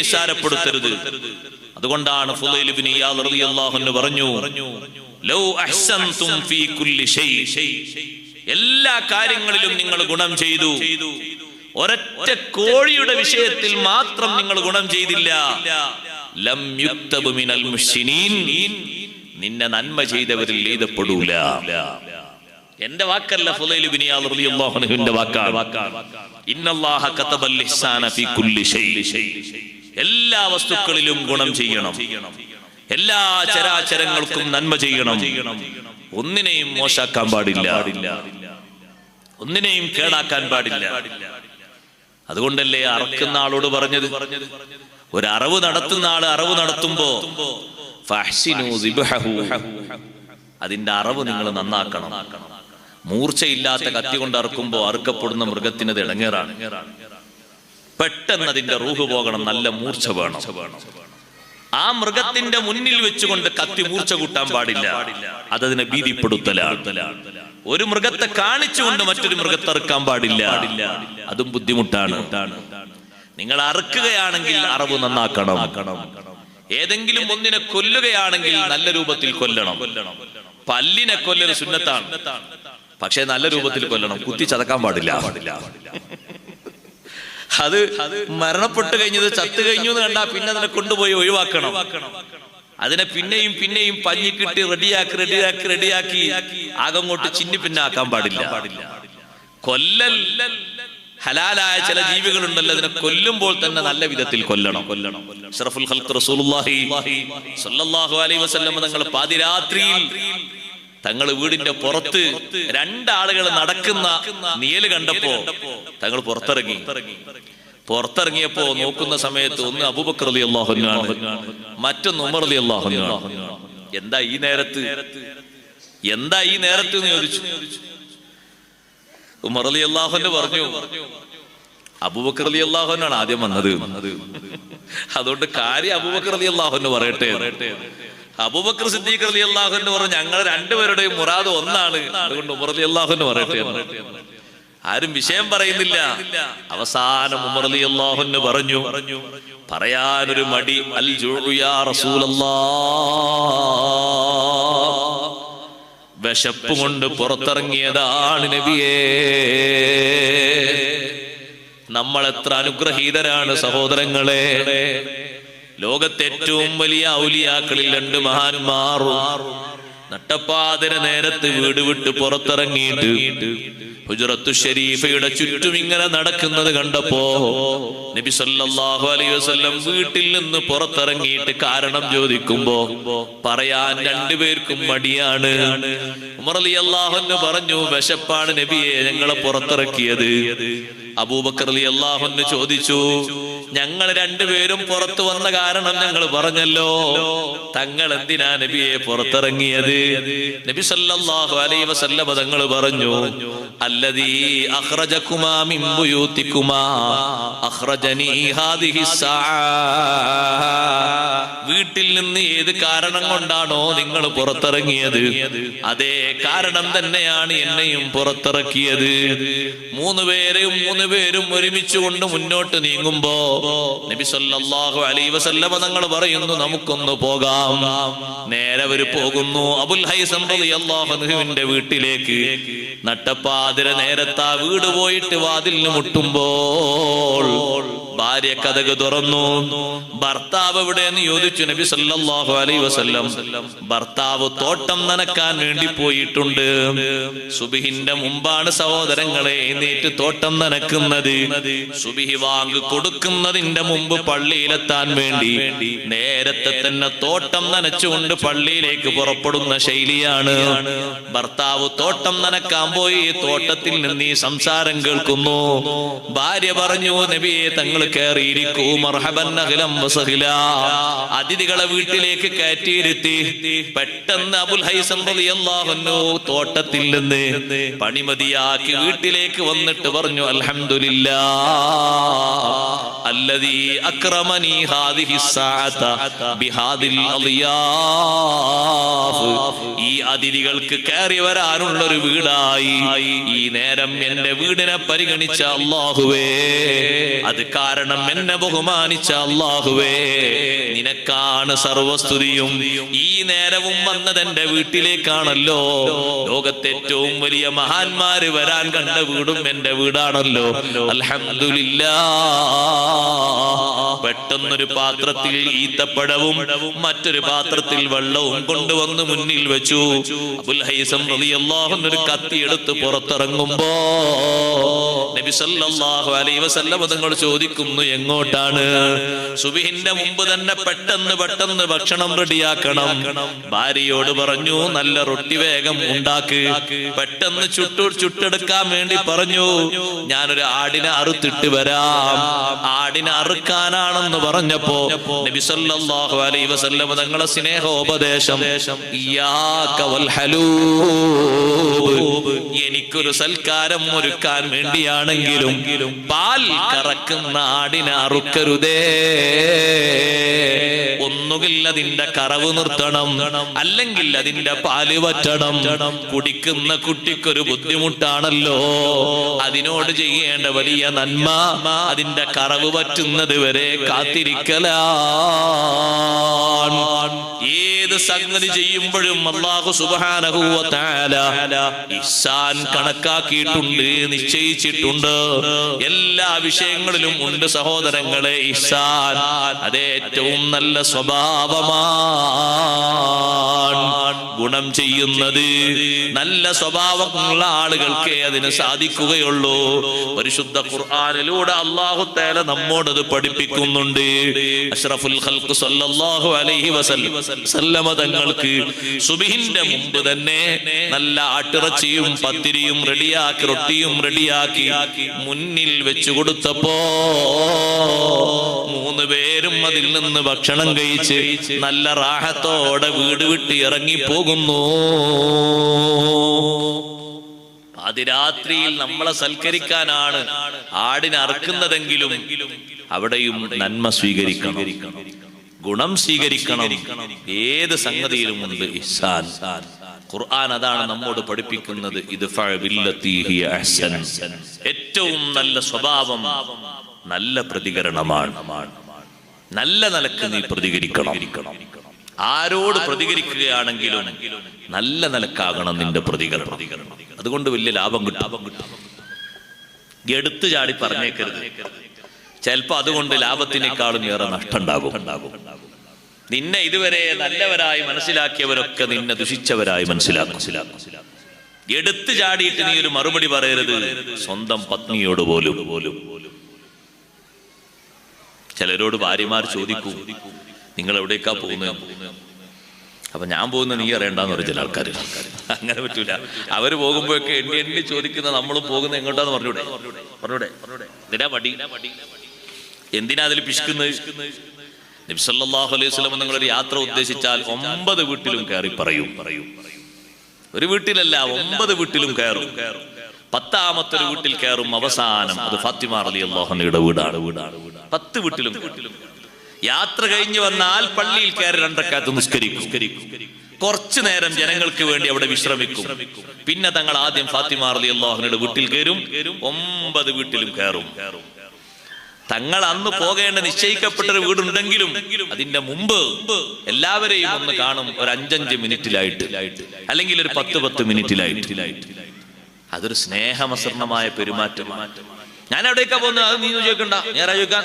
നിസ്സാരപ്പെടുത്തരുത് അതുകൊണ്ടാണ് പറഞ്ഞു ഫീ കുല്ലി എല്ലാ കാര്യങ്ങളിലും നിങ്ങൾ ഗുണം ചെയ്തു. ഒരൊറ്റ കോഴിയുടെ വിഷയത്തിൽ മാത്രം നിങ്ങൾ ഗുണം ചെയ്തില്ല. ലം മിനൽ നിന്നെ നന്മ ചെയ്തവരിൽ എഴുതപ്പെടൂല. എന്റെ വാക്കല്ല ഇയാദ് റളിയല്ലാഹു വാക്കാണ്. ഇന്നല്ലാഹ കതബൽ ഇഹ്സാന ഫീ കുല്ലി എല്ലാ വസ്തുക്കളിലും ഗുണം ചെയ്യണം. എല്ലാ ചരാചരങ്ങൾക്കും നന്മ ചെയ്യണം. ഒന്നിനെയും മോശാക്കാൻ പാടില്ല. ഒന്നിനെയും കേടാക്കാൻ പാടില്ല. അതുകൊണ്ടല്ലേ അറക്കുന്ന ആളോട് പറഞ്ഞത്? ഒരു അറിവ് നടത്തുന്ന ആൾ അറിവ് നടത്തുമ്പോ. അതിന്റെ അറിവ് നിങ്ങൾ നന്നാക്കണം. മൂർച്ചയില്ലാത്ത കത്തി കൊണ്ട് അറുക്കുമ്പോ അറുക്കപ്പെടുന്ന മൃഗത്തിന് അത് ഇടങ്ങേറാണ്. പെട്ടെന്ന് അതിന്റെ റൂഹ് പോകണം നല്ല മൂർച്ച വേണം. ആ മൃഗത്തിന്റെ മുന്നിൽ വെച്ചുകൊണ്ട് കത്തി മൂർച്ച കൂട്ടാൻ പാടില്ല. അതതിനെ ഭീതിപ്പെടുത്തലാണ്. ഒരു മൃഗത്തെ കാണിച്ചുകൊണ്ട് മറ്റൊരു മൃഗത്തെ അറുക്കാൻ പാടില്ല. അതും ബുദ്ധിമുട്ടാണ്. നിങ്ങൾ അറുക്കുകയാണെങ്കിൽ അറിവ് നന്നാക്കണം. ഏതെങ്കിലും ഒന്നിനെ കൊല്ലുകയാണെങ്കിൽ നല്ല രൂപത്തിൽ കൊല്ലണം. പല്ലിനെ കൊല്ലൽ സുന്നത്താണ്. പക്ഷേ നല്ല രൂപത്തിൽ കൊല്ലണം. കുത്തി ചതക്കാൻ പാടില്ല. അത് മരണപ്പെട്ട് കഴിഞ്ഞത് ചത്തു കഴിഞ്ഞു എന്ന് കണ്ടാ പിന്നെ അതിനെ കൊണ്ടുപോയി ഒഴിവാക്കണം. അതിനെ പിന്നെയും പിന്നെയും പഞ്ഞിക്കിട്ട് റെഡിയാക്കി റെഡിയാക്കി റെഡിയാക്കി ആകങ്ങോട്ട് ചിന്നി പിന്നാക്കാൻ പാടില്ല. കൊല്ലൽ ഹലാലായ ചില ജീവികളുണ്ടല്ലോ അതിനെ കൊല്ലുമ്പോൾ തന്നെ നല്ല വിധത്തിൽ കൊല്ലണം. കൊല്ലണം അഷ്റഫുൽ റസൂലുള്ളാഹി സ്വല്ലല്ലാഹു അലൈഹി വസല്ലം തങ്ങൾ പാതിരാത്രിയിൽ തങ്ങൾ വീടിന്റെ പുറത്ത് രണ്ടാളുകൾ നടക്കുന്ന നിയൽ കണ്ടപ്പോ തങ്ങൾ പുറത്തിറങ്ങി. പുറത്തിറങ്ങിയപ്പോ നോക്കുന്ന സമയത്ത് ഒന്ന് അബൂബക്കർ അലി അള്ളാഹുനാണ് മറ്റൊന്ന് ഉമർ അലി അള്ളാഹുനാണ് എന്താ ഈ നേരത്ത്? എന്താ ഈ നേരത്ത് എന്ന് ചോദിച്ചു. ഉമർ അലി അള്ളാഹുന് പറഞ്ഞു അബൂബക്കർ അലി അള്ളാഹുനാണ് ആദ്യം വന്നത്. അതുകൊണ്ട് കാര്യം അബൂബക്കർ അലി അള്ളാഹുന് പറയട്ടെ അബൂബക്കർ സിദ്ദീഖ് അലി അള്ളാഹുന് പറഞ്ഞു ഞങ്ങൾ രണ്ടുപേരുടെയും മുറാദ് ഒന്നാണ്. അതുകൊണ്ട് ഉമർ അലി അള്ളാഹുന് പറയട്ടെ ആരും വിഷയം പറയുന്നില്ല. അവസാനം ഉമർ അലി അള്ളാഹുന് പറഞ്ഞു പറയാനൊരു മടി അൽ വിശപ്പ് കൊണ്ട് പുറത്തിറങ്ങിയതാണ് നബിയേ. നമ്മൾ എത്ര അനുഗ്രഹീതരാണ് സഹോദരങ്ങളെ. ലോകത്തെ ഏറ്റവും വലിയ ഔലിയാക്കളിൽ രണ്ട് മഹാന്മാർ നട്ടപ്പാതിര നേരത്ത് വീട് വിട്ട് പുറത്തിറങ്ങിയിട്ട് ഹുജറത്തു ഷരീഫയുടെ ചുറ്റും ഇങ്ങനെ നടക്കുന്നത് കണ്ടപ്പോ നബി സല്ലല്ലാഹു അലൈഹി വസല്ലം വീട്ടിൽ നിന്ന് പുറത്തിറങ്ങിയിട്ട് കാരണം ചോദിക്കുമ്പോ പറയാൻ രണ്ടുപേർക്കും മടിയാണ്. ഉമർ അലി അള്ളാഹുന്ന് പറഞ്ഞു വിശപ്പാണ് നബിയെ ഞങ്ങളെ പുറത്തിറക്കിയത്. അബൂബക്കർ അലി അള്ളാഹുന്ന് ചോദിച്ചു ഞങ്ങൾ രണ്ടുപേരും പുറത്തു വന്ന കാരണം ഞങ്ങൾ പറഞ്ഞല്ലോ. തങ്ങൾ എന്തിനാ നബിയെ പുറത്തിറങ്ങിയത്? നബി സല്ലല്ലാഹു അലൈഹി വസല്ലമ തങ്ങൾ പറഞ്ഞു അല്ലദീ അഖ്റജകുമാ മിൻ ഹാദിഹി വീട്ടിൽ നിന്ന് ഏത് കാരണം കൊണ്ടാണോ നിങ്ങൾ പുറത്തിറങ്ങിയത്? അതേ കാരണം തന്നെയാണ് എന്നെയും പുറത്തിറക്കിയത്. മൂന്ന് പേരെയും മൂന്ന് പേരും ഒരുമിച്ച് കൊണ്ട് മുന്നോട്ട് നീങ്ങുമ്പോ നബി സല്ലല്ലാഹു അലൈഹി വസല്ലമ തങ്ങൾ പറയുന്നു നമുക്കൊന്ന് പോകാം. നേരെ അവർ പോകുന്നു. അബുൽ ഹൈസം വീട്ടിലേക്ക്. നട്ടപ്പാതിര നേരത്താ വീട് പോയിട്ട് വാതിലിന് മുട്ടുമ്പോൾ ഭാര്യ കഥക് തുറന്നു. ഭർത്താവ് എവിടെയെന്ന് ചോദിച്ചു. നബി സല്ലാഹു അലൈ വസല്ലം ഭർത്താവ് തോട്ടം നനക്കാൻ വേണ്ടി പോയിട്ടുണ്ട്. സുബിഹിന്റെ മുമ്പാണ് സഹോദരങ്ങളെ എഴുന്നേറ്റ് തോട്ടം നനക്കുന്നത്. സുബിഹി വാങ്ങ് കൊടുക്കുന്നതിന്റെ മുമ്പ് പള്ളിയിലെത്താൻ വേണ്ടി. നേരത്തെ തന്നെ തോട്ടം നനച്ചുകൊണ്ട് പള്ളിയിലേക്ക് പുറപ്പെടുന്ന ശൈലിയാണ്. ഭർത്താവ് തോട്ടം നനക്കാൻ പോയി തോട്ടത്തിൽ നിന്ന് ഈ സംസാരം കേൾക്കുന്നു. ഭാര്യ പറഞ്ഞു നബിയെ തങ്ങൾ കയറിയിരിക്കൂ. അതിഥികളെ വീട്ടിലേക്ക് കയറ്റിയിരുത്തി. പെട്ടെന്ന് അബുൽ ഹൈസം റളിയല്ലാഹു അൻഹു തോട്ടത്തിൽ നിന്ന് പണിമതിയാക്കി വീട്ടിലേക്ക് വന്നിട്ട് പറഞ്ഞു അൽഹംദുലില്ലാ അല്ലദീ ഈ അതിഥികൾക്ക് കയറി വരാനുള്ള ഒരു വീടായി. ഈ നേരം എന്റെ വീടിനെ പരിഗണിച്ച അള്ളാഹുവേ അത് കാരണം കാരണം എന്നെ ബഹുമാനിച്ച അള്ളാഹുവേ നിനക്കാണ് സർവസ്തുതിയും. ഈ നേരവും വന്നത് എന്റെ വീട്ടിലേക്കാണല്ലോ. ലോകത്തെ ഏറ്റവും വലിയ മഹാന്മാര് വരാൻ കണ്ട വീടും എന്റെ വീടാണല്ലോ. അലഹമില്ല പെട്ടെന്നൊരു പാത്രത്തിൽ ഈത്തപ്പഴവും മറ്റൊരു പാത്രത്തിൽ വെള്ളവും കൊണ്ടുവന്ന് മുന്നിൽ വെച്ചു. അബുൽ ഹൈസം ഒരു കത്തി എടുത്ത് പുറത്തിറങ്ങുമ്പോ നബി സല്ലല്ലാഹു അലൈഹി വസല്ലം തങ്ങൾ ചോദിക്കുന്നു എങ്ങോട്ടാണ്? സുബിഹിന്റെ മുമ്പ് തന്നെ പെട്ടെന്ന് പെട്ടെന്ന് ഭക്ഷണം റെഡിയാക്കണം. ഭാര്യയോട് പറഞ്ഞു നല്ല റൊട്ടി വേഗം ഉണ്ടാക്ക്. പെട്ടെന്ന് ചുട്ടു ചുട്ടെടുക്കാൻ വേണ്ടി പറഞ്ഞു ഞാനൊരു ആടിനെ അറുത്തിട്ട് വരാം. ആടിനെ അറുക്കാനാണെന്ന് പറഞ്ഞപ്പോ നബി സല്ലല്ലാഹു അലൈഹി വസല്ലം തങ്ങളെ സ്നേഹോപദേശം എനിക്കൊരു സൽക്കാരം ഒരുക്കാൻ വേണ്ടിയാണെങ്കിലും പാൽ കറക്കുന്ന ആടിനെ അറുക്കരുതേ. ഒന്നുകിൽ അതിന്റെ കറവ് നിർത്തണം. അല്ലെങ്കിൽ അതിന്റെ പാൽ വറ്റണം. കുടിക്കുന്ന കുട്ടിക്കൊരു ബുദ്ധിമുട്ടാണല്ലോ. അതിനോട് ചെയ്യേണ്ട വലിയ നന്മ അതിന്റെ കറവ് പറ്റുന്നത് വരെ കാത്തിരിക്കലാണ് ഏത് സംഗതി ചെയ്യുമ്പോഴും അള്ളാഹു ഇഹ്സാൻ കണക്കാക്കിയിട്ടുണ്ട് നിശ്ചയിച്ചിട്ടുണ്ട്. എല്ലാ വിഷയങ്ങളിലും ഉണ്ട് സഹോദരങ്ങളെ ഇഷാൻ അത് ഏറ്റവും നല്ല സ്വഭാവമാണ്. ഗുണം ചെയ്യുന്നത് നല്ല സ്വഭാവമുള്ള ആളുകൾക്ക് അതിന് സാധിക്കുകയുള്ളൂ. പരിശുദ്ധ ഖുർആാനിലൂടെ അള്ളാഹു തേല നമ്മോടത് പഠിപ്പിക്കുന്നുണ്ട്. അഷ്റഫുൽ സല്ലല്ലാഹു അലൈഹി വസല്ലം. സല്ലമ തങ്ങൾക്ക് സുബിഹിന്റെ മുമ്പ് തന്നെ നല്ല അട്ടിറച്ചിയും പത്തിരിയും റെഡിയാക്കി റൊട്ടിയും റെഡിയാക്കി മുന്നിൽ വെച്ചു കൊടുത്തപ്പോ മൂന്ന് പേരും അതിൽ നിന്ന് ഭക്ഷണം കഴിച്ച് നല്ല റാഹത്തോടെ വീട് വിട്ട് ഇറങ്ങി പോകുന്നു അതിരാത്രിയിൽ നമ്മളെ സൽക്കരിക്കാനാണ് ആടിനെ അറുക്കുന്നതെങ്കിലും അവിടെയും നന്മ സ്വീകരിക്കണം. ഗുണം സ്വീകരിക്കണം. ഏത് സംഗതിയിലും ഉണ്ട് ഇഹ്സാൻ. ഖുർആൻ അതാണ് നമ്മോട് പഠിപ്പിക്കുന്നത്. ഇത് ഏറ്റവും നല്ല സ്വഭാവം നല്ല പ്രതികരണമാണ്. നല്ല നിലയ്ക്ക് നീ പ്രതികരിക്കണം. ആരോട് പ്രതികരിക്കുകയാണെങ്കിലും നല്ല നിലക്കാകണം നിന്റെ പ്രതികരണം. അതുകൊണ്ട് വലിയ ലാഭം കിട്ടും. ലാഭം കിട്ടും. എടുത്തു ചാടി പറഞ്ഞേക്കരുത്. ചിലപ്പോ അതുകൊണ്ട് ലാഭത്തിനേക്കാളും ഏറെ നഷ്ടം ഉണ്ടാകും നിന്നെ ഇതുവരെ നല്ലവരായി മനസ്സിലാക്കിയവരൊക്കെ നിന്നെ ദുഷിച്ചവരായി മനസ്സിലാക്കും. എടുത്തു ചാടിയിട്ട് നീ ഒരു മറുപടി പറയരുത്. സ്വന്തം പത്നിയോട് പോലും. പോലും ചിലരോട് ഭാര്യമാർ ചോദിക്കൂ നിങ്ങൾ എവിടേക്കാ പോകുന്നത്? അപ്പൊ ഞാൻ പോകുന്ന നീ അറിയണ്ടെന്ന് പറയും ചില ആൾക്കാർ അങ്ങനെ പറ്റൂല. അവർ പോകുമ്പോഴൊക്കെ എണ്ണി എണ്ണി ചോദിക്കുന്ന നമ്മളും പോകുന്ന എങ്ങോട്ടാന്ന് പറഞ്ഞൂടെ? പറഞ്ഞൂടെ? എന്തിനാ മടി എന്തിനാ അതിൽ പിശുക്കുന്നത്? നബി സല്ലല്ലാഹു അലൈഹി നിങ്ങൾ ഒരു യാത്ര ഉദ്ദേശിച്ചാൽ ഒമ്പത് വീട്ടിലും കയറി പറയും. പറയും ഒരു വീട്ടിലല്ല ഒമ്പത് വീട്ടിലും കയറും. പത്താമത്തെ ഒരു വീട്ടിൽ കയറും അവസാനം അത് ഫാത്തിമ അലി അള്ളാഹുനയുടെ വീടാണ്. വീടാണ് പത്ത് വീട്ടിലും യാത്ര കഴിഞ്ഞു വന്നാൽ പള്ളിയിൽ കയറി രണ്ടക്കാത്ത് നിസ്കരിക്കും. കുറച്ചു നേരം ജനങ്ങൾക്ക് വേണ്ടി അവിടെ വിശ്രമിക്കും. പിന്നെ തങ്ങൾ ആദ്യം ഫാത്തിമ അലി അള്ളാഹുനയുടെ വീട്ടിൽ കയറും. ഒമ്പത് വീട്ടിലും കയറും. തങ്ങൾ അന്ന് പോകേണ്ട നിശ്ചയിക്കപ്പെട്ട ഒരു വീടുണ്ടെങ്കിലും അതിന്റെ മുമ്പ് എല്ലാവരെയും ഒന്ന് കാണും. ഒരു അഞ്ചഞ്ച് മിനിറ്റിലായിട്ട്. അല്ലെങ്കിൽ ഒരു പത്ത് പത്ത് മിനിറ്റിലായിട്ട്. അതൊരു സ്നേഹമസൃണമായ പെരുമാറ്റമാണ്. ഞാൻ എവിടേക്കാ പോകുന്നത്? അത് നീ ചോദിക്കണ്ട. നേരാ ചോദിക്കാൻ.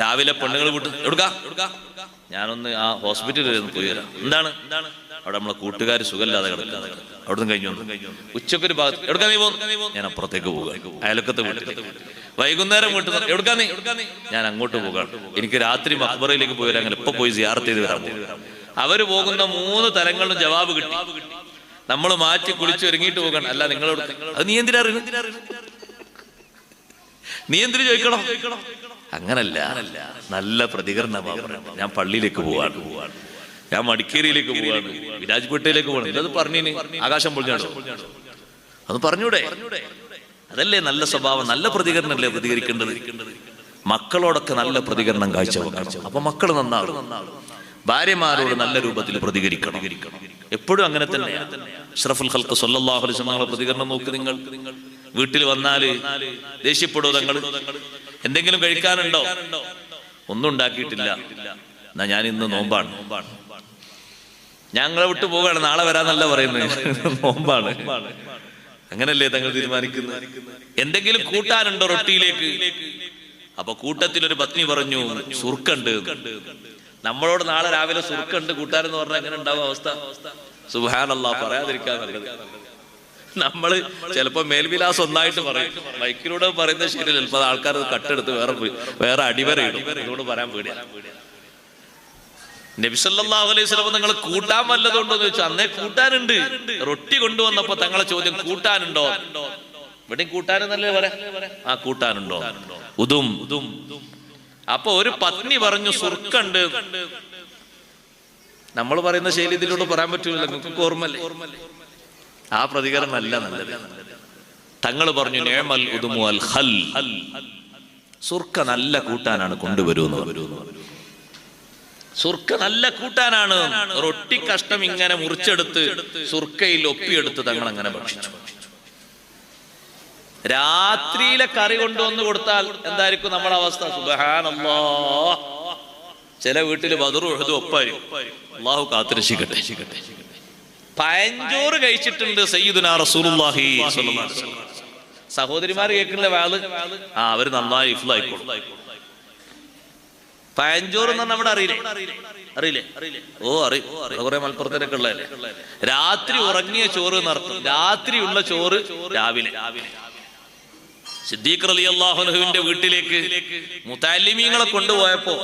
രാവിലെ പെണ്ണുങ്ങൾ വിട്ട് എടുക്ക ഞാനൊന്ന് ആ ഹോസ്പിറ്റലിൽ പോയി വരാം. എന്താണ്? അവിടെ നമ്മളെ കൂട്ടുകാർ സുഖമില്ലാതെ കിടക്കുന്നത് അവിടുന്ന് കഴിഞ്ഞു. ഉച്ചക്കൊരു ഭാഗത്ത് എവിടുക്കാ നീ പോകുന്നു ഞാൻ അപ്പുറത്തേക്ക് പോകുക അയലക്കത്തെ വീട്ടിൽ വൈകുന്നേരം വീട്ടിൽ എവിടുക്കാ നീ? ഞാൻ അങ്ങോട്ട് പോകാം എനിക്ക് രാത്രി മക്ബറയിലേക്ക് പോയി അങ്ങനെ ഇപ്പൊ പോയി സിയാർത്ത് ചെയ്ത് വരാം അവർ പോകുന്ന മൂന്ന് തലങ്ങളിലും ജവാബ് കിട്ടി. നമ്മൾ മാറ്റി കുളിച്ച് ഒരുങ്ങിയിട്ട് പോകണം. അല്ല നിങ്ങളോട് അത് നീ എന്തിനാ നീ എന്തിനു ചോദിക്കണം? അങ്ങനല്ല. നല്ല പ്രതികരണ. ഞാൻ പള്ളിയിലേക്ക് പോവാണ് പോവാണ്. ഞാൻ മടിക്കേരിയിലേക്ക് പോവാണ്. വിരാജ്പേട്ടയിലേക്ക് പോകണം അത് പറഞ്ഞിന് ആകാശം പൊളിഞ്ഞാണോ? അത് പറഞ്ഞൂടെ? അതല്ലേ നല്ല സ്വഭാവം നല്ല പ്രതികരണമല്ലേ പ്രതികരിക്കേണ്ടത്? മക്കളോടൊക്കെ നല്ല പ്രതികരണം കാഴ്ചവെക്കണം. അപ്പൊ മക്കൾ നന്നാവും ഭാര്യമാരോട് നല്ല രൂപത്തിൽ പ്രതികരിക്കണം. എപ്പോഴും അങ്ങനെ തന്നെ. ഷറഫുൽ ഹൽക്ക് സൊല്ലാഹു അലൈഹി പ്രതികരണം നോക്ക് നിങ്ങൾ. വീട്ടിൽ വന്നാൽ ദേഷ്യപ്പെടുമോ തങ്ങൾ എന്തെങ്കിലും കഴിക്കാനുണ്ടോ? ഒന്നും ഉണ്ടാക്കിയിട്ടില്ല. എന്നാ ഞാൻ ഇന്ന് നോമ്പാണ് നോമ്പാണ്. ഞങ്ങളെ വിട്ടു പോവുകയാണ്. നാളെ വരാന്നല്ല പറയുന്നത്. നോമ്പാണ്. അങ്ങനല്ലേ തങ്ങൾ തീരുമാനിക്കുന്നത്? എന്തെങ്കിലും കൂട്ടാനുണ്ടോ റൊട്ടിയിലേക്ക്? അപ്പൊ കൂട്ടത്തിൽ ഒരു പത്നി പറഞ്ഞു സുർക്കുണ്ട്. നമ്മളോട് നാളെ രാവിലെ സുർക്കുണ്ട് കൂട്ടാനെന്ന് പറഞ്ഞാൽ എങ്ങനെ ഉണ്ടാവും അവസ്ഥ? സുഹാനല്ല പറയാതിരിക്കാൻ നമ്മൾ ചിലപ്പോ മേൽവിലാസം ഒന്നായിട്ട് പറയും. ബൈക്കിലൂടെ പറയുന്നത് ശരിയല്ല ചിലപ്പോ ആൾക്കാർ കട്ടെടുത്ത് വേറെ വേറെ അടിവരയിടും. അതുകൊണ്ട് പറയാൻ പേടിയാണ് നബിസല്ലാഹു അലൈഹി സ്വലം നിങ്ങൾ കൂട്ടാൻ വല്ലതുണ്ടോ എന്ന് ചോദിച്ചു. അന്നേ കൂട്ടാനുണ്ട്. റൊട്ടി കൊണ്ടുവന്നപ്പോ തങ്ങളെ ചോദ്യം കൂട്ടാനുണ്ടോ? ഇവിടെയും കൂട്ടാനെന്നല്ലേ പറയാ ആ കൂട്ടാനുണ്ടോ? ഉദും. ഉതും അപ്പൊ ഒരു പത്നി പറഞ്ഞു സുർക്കുണ്ട്. നമ്മൾ പറയുന്ന ശൈലി ഇതിലൂടെ പറയാൻ പറ്റൂല നിങ്ങൾക്ക് ഓർമ്മല്ലേ? ആ പ്രതികരണം അല്ല നല്ലത്. തങ്ങൾ പറഞ്ഞു നേമൽ ഉദുമു അൽ ഹൽ സുർക്ക നല്ല കൂട്ടാനാണ് കൊണ്ടുവരുന്നത് സുർക്ക നല്ല കൂട്ടാനാണ്. റൊട്ടി കഷ്ണം ഇങ്ങനെ മുറിച്ചെടുത്ത് സുർക്കയിൽ ഒപ്പിയെടുത്ത് തങ്ങൾ അങ്ങനെ ഭക്ഷിച്ചു. രാത്രിയിലെ കറി കൊണ്ടുവന്ന് കൊടുത്താൽ എന്തായിരിക്കും നമ്മുടെ അവസ്ഥ? സുബഹാനല്ലാ. ചില വീട്ടിൽ ബദറു ഒപ്പായിരിക്കും. അള്ളാഹു കാത്തിരക്ഷിക്കട്ടെ. പയഞ്ചോറ് കഴിച്ചിട്ടുണ്ട് സയ്യിദുന റസൂലുള്ളാഹി സഹോദരിമാർ കേൾക്കുന്ന വാൾ? ആ അവർ നന്നായി ഇഫ്ലായിക്കോളും പയഞ്ചോറ് എന്ന് നമ്മുടെ അറിയില്ലേ അറിയില്ലേ? ഓ അറിയും. കുറെ മലപ്പുറത്തിനൊക്കെ ഉള്ളതല്ലേ? രാത്രി ഉറങ്ങിയ ചോറ് നടത്തും രാത്രിയുള്ള ചോറ് രാവിലെ. സിദ്ദീഖ് അലി അള്ളാഹുനുഹുവിന്റെ വീട്ടിലേക്ക് മുത്താലിമീങ്ങളെ കൊണ്ടുപോയപ്പോ